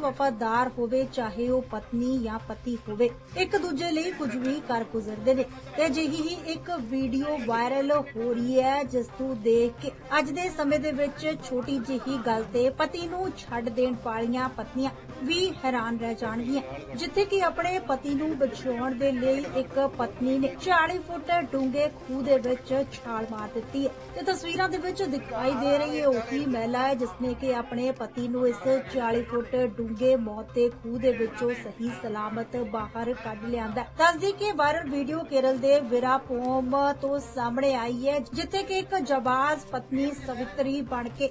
ਵਫਾਦਾਰ ਹੋਵੇ, ਚਾਹੇ ਉਹ ਪਤਨੀ ਜਾਂ ਪਤੀ ਹੋਵੇ, ਇੱਕ ਦੂਜੇ ਲਈ ਕੁਝ ਵੀ ਕਰ ਗੁਜ਼ਰਦੇ ਨੇ। ਤੇ ਅਜਿਹੀ ਹੀ ਇੱਕ ਵੀਡੀਓ ਵਾਇਰਲ ਹੋ ਰਹੀ ਹੈ, ਜਿਸ ਨੂੰ ਦੇਖ ਕੇ ਅੱਜ ਦੇ ਸਮੇਂ ਦੇ ਵਿੱਚ ਛੋਟੀ ਜਿਹੀ ਗੱਲ ਤੇ ਪਤੀ ਨੂੰ ਛੱਡ ਦੇਣ ਵਾਲੀਆਂ ਪਤਨੀਆਂ ਵੀ ਹੈਰਾਨ ਰਹਿ ਜਾਣਗੀਆਂ। ਜਿੱਥੇ ਕਿ ਆਪਣੇ ਪਤੀ ਨੂੰ ਬਚਾਉਣ ਦੇ ਲਈ ਇੱਕ ਪਤਨੀ ਨੇ 40 ਫੁੱਟ ਡੂੰਘੇ ਖੂਹ ਦੇ ਵਿੱਚ ਛਾਲ ਮਾਰ ਦਿੱਤੀ ਹੈ। ਤੇ ਤਸਵੀਰਾਂ ਦੇ ਵਿੱਚ ਦਿਖਾਈ ਦੇ ਰਹੀ ਹੈ ਉਹੀ ਮਹਿਲਾ ਹੈ ਜਿਸਨੇ ਕਿ ਆਪਣੇ ਪਤੀ ਨੂੰ ਇਸ 40 ਫੁੱਟ ਡੂੰਘੇ ਮੌਤ ਦੇ ਖੂਹ ਦੇ ਵਿੱਚੋਂ ਸਹੀ ਸਲਾਮਤ ਬਾਹਰ ਕੱਢ ਲਿਆਂਦਾ ਹੈ। ਦੱਸਦੀ ਕਿ ਵਾਇਰਲ ਵੀਡੀਓ ਕੇਰਲ ਦੇ ਵਿਰਾਪੋਮ ਤੋਂ ਸਾਹਮਣੇ ਆਈ ਹੈ, ਜਿੱਥੇ ਕਿ ਇੱਕ ਜਵਾਜ਼ ਪਤਨੀ ਸਵਿਤਰੀ ਬਣ ਕੇ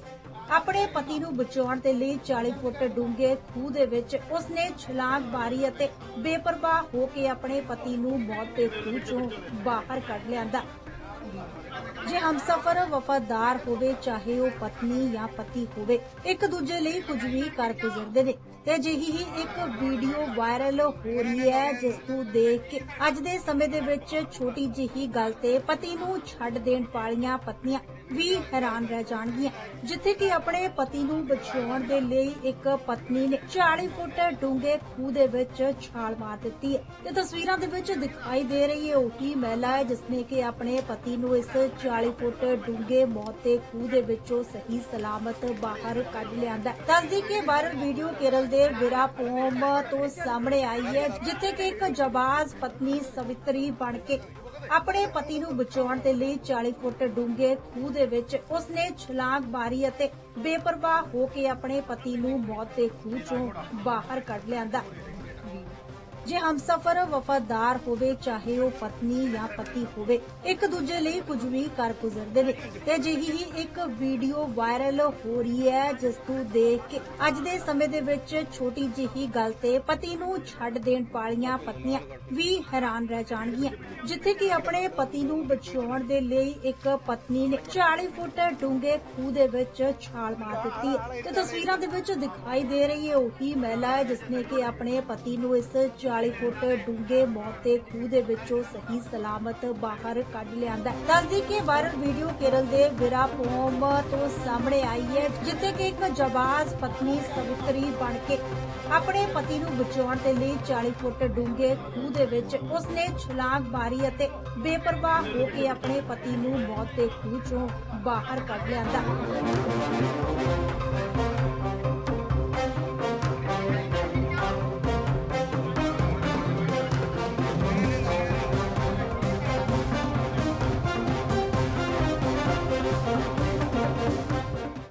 ਆਪਣੇ ਪਤੀ ਨੂੰ ਬਚਾਉਣ ਦੇ ਲਈ 40 ਫੁੱਟ ਡੂੰਘੇ ਖੂਹ ਦੇ ਵਿੱਚ ਉਸਨੇ ਛਲਾਂਗ ਮਾਰੀ ਅਤੇ ਬੇਪਰਵਾਹ ਹੋ ਕੇ ਆਪਣੇ ਪਤੀ ਨੂੰ ਮੌਤ ਦੇ ਖੂਹ ਚੋਂ ਬਾਹਰ ਕੱਢ ਲਿਆਂਦਾ ਜੇ ਹਮਸਫਰ ਵਫਾਦਾਰ ਹੋਵੇ, ਚਾਹੇ ਉਹ ਪਤਨੀ ਜਾਂ ਪਤੀ ਹੋਵੇ, ਇੱਕ ਦੂਜੇ ਲਈ ਕੁਝ ਵੀ ਕਰ ਗੁਜ਼ਰਦੇ ਨੇ। ਤੇ ਅਜਿਹੀ ਹੀ ਇੱਕ ਵੀਡੀਓ ਵਾਇਰਲ ਹੋ ਰਹੀ ਹੈ, ਜਿਸ ਨੂੰ ਦੇਖ ਕੇ ਅੱਜ ਦੇ ਸਮੇਂ ਦੇ ਵਿੱਚ ਛੋਟੀ ਜਿਹੀ ਗੱਲ ਤੇ ਪਤੀ ਨੂੰ ਛੱਡ ਦੇਣ ਵਾਲੀਆਂ ਪਤਨੀਆਂ ਵੀ ਹੈਰਾਨ ਰਹਿ ਜਾਣਗੀਆਂ। ਜਿੱਥੇ ਕਿ ਆਪਣੇ ਪਤੀ ਨੂੰ ਬਚਾਉਣ ਦੇ ਲਈ ਇੱਕ ਪਤਨੀ ਨੇ 40 ਫੁੱਟ ਡੂੰਘੇ ਖੂਹ ਦੇ ਵਿੱਚ ਛਾਲ ਮਾਰ ਦਿੱਤੀ ਹੈ। ਤੇ ਤਸਵੀਰਾਂ ਦੇ ਵਿੱਚ ਦਿਖਾਈ ਦੇ ਰਹੀ ਹੈ ਉਹੀ ਮਹਿਲਾ ਹੈ ਜਿਸਨੇ ਕਿ ਆਪਣੇ ਪਤੀ ਨੂੰ ਇਸ 40 ਫੁੱਟ ਡੂੰਘੇ ਮੌਤ ਦੇ ਖੂਹ ਦੇ ਵਿੱਚੋਂ ਸਹੀ ਸਲਾਮਤ ਬਾਹਰ ਕੱਢ ਲਿਆਂਦਾ ਹੈ। ਦੱਸਦੀ ਕਿ ਵਾਇਰਲ ਵੀਡੀਓ ਕੇਰਲ ਦੇ ਵਿਰਾਪੋਮ ਤੋਂ ਸਾਹਮਣੇ ਆਈ ਹੈ, ਜਿੱਥੇ ਕਿ ਇੱਕ ਜਵਾਜ਼ ਪਤਨੀ ਸਵਿਤਰੀ ਬਣ ਕੇ ਆਪਣੇ ਪਤੀ ਨੂੰ ਬਚਾਉਣ ਦੇ ਲਈ 40 ਫੁੱਟ ਡੂੰਘੇ ਖੂਹ ਦੇ ਵਿੱਚ ਉਸਨੇ ਛਲਾਂਗ ਮਾਰੀ ਅਤੇ ਬੇਪਰਵਾਹ ਹੋ ਕੇ ਆਪਣੇ ਪਤੀ ਨੂੰ ਮੌਤ ਦੇ ਖੂਹ ਚੋਂ ਬਾਹਰ ਕੱਢ ਲਿਆਂਦਾ ਜੇ ਹਮਸਫਰ ਵਫਾਦਾਰ ਹੋਵੇ, ਚਾਹੇ ਉਹ ਪਤਨੀ ਜਾਂ ਪਤੀ ਹੋਵੇ, ਇੱਕ ਦੂਜੇ ਲਈ ਕੁਝ ਵੀ ਕਰ ਗੁਜ਼ਰਦੇ ਨੇ। ਤੇ ਅਜਿਹੀ ਹੀ ਇੱਕ ਵੀਡੀਓ ਵਾਇਰਲ ਹੋ ਰਹੀ ਹੈ, ਜਿਸ ਨੂੰ ਦੇਖ ਕੇ ਅੱਜ ਦੇ ਸਮੇਂ ਦੇ ਵਿੱਚ ਛੋਟੀ ਜਿਹੀ ਗੱਲ ਤੇ ਪਤੀ ਨੂੰ ਛੱਡ ਦੇਣ ਵਾਲੀਆਂ ਪਤਨੀਆਂ ਵੀ ਹੈਰਾਨ ਰਹਿ ਜਾਣਗੀਆਂ। ਜਿੱਥੇ ਕਿ ਆਪਣੇ ਪਤੀ ਨੂੰ ਬਚਾਉਣ ਦੇ ਲਈ ਇੱਕ ਪਤਨੀ ਨੇ 40 ਫੁੱਟ ਡੂੰਘੇ ਖੂਹ ਦੇ ਵਿੱਚ ਛਾਲ ਮਾਰ ਦਿੱਤੀ ਹੈ। ਤੇ ਤਸਵੀਰਾਂ ਦੇ ਵਿੱਚ ਦਿਖਾਈ ਦੇ ਰਹੀ ਹੈ, ਉਹੀ ਮਹਿਲਾ ਹੈ ਜਿਸਨੇ ਕਿ ਆਪਣੇ ਪਤੀ ਨੂੰ ਇਸ 40 ਫੁੱਟ ਡੂੰਘੇ ਮੌਤ ਖੂਹ ਦੇ ਵਿੱਚੋਂ ਸਹੀ ਸਲਾਮਤ ਬਾਹਰ ਕੱਢ ਲਿਆਂਦਾ ਹੈ। ਦੱਸਦੀ ਕਿ ਵਾਇਰਲ ਵੀਡੀਓ ਕੇਰਲ ਦੇ ਵਿਰਾਪੋਮ ਤੋਂ ਸਾਹਮਣੇ ਆਈ ਹੈ, ਜਿੱਥੇ ਕਿ ਇੱਕ ਜਵਾਜ਼ ਪਤਨੀ ਸਵਿਤਰੀ ਬਣ ਕੇ ਆਪਣੇ ਪਤੀ ਨੂੰ ਬਚਾਉਣ ਦੇ ਲਈ 40 ਫੁੱਟ ਡੂੰਘੇ ਖੂਹ ਦੇ ਵਿੱਚ ਉਸਨੇ ਛਲਾਂਗ ਮਾਰੀ ਅਤੇ ਬੇਪਰਵਾਹ ਹੋ ਕੇ ਆਪਣੇ ਪਤੀ ਨੂੰ ਮੌਤ ਦੇ ਖੂਹ ਚੋਂ ਬਾਹਰ ਕੱਢ ਲਿਆਂਦਾ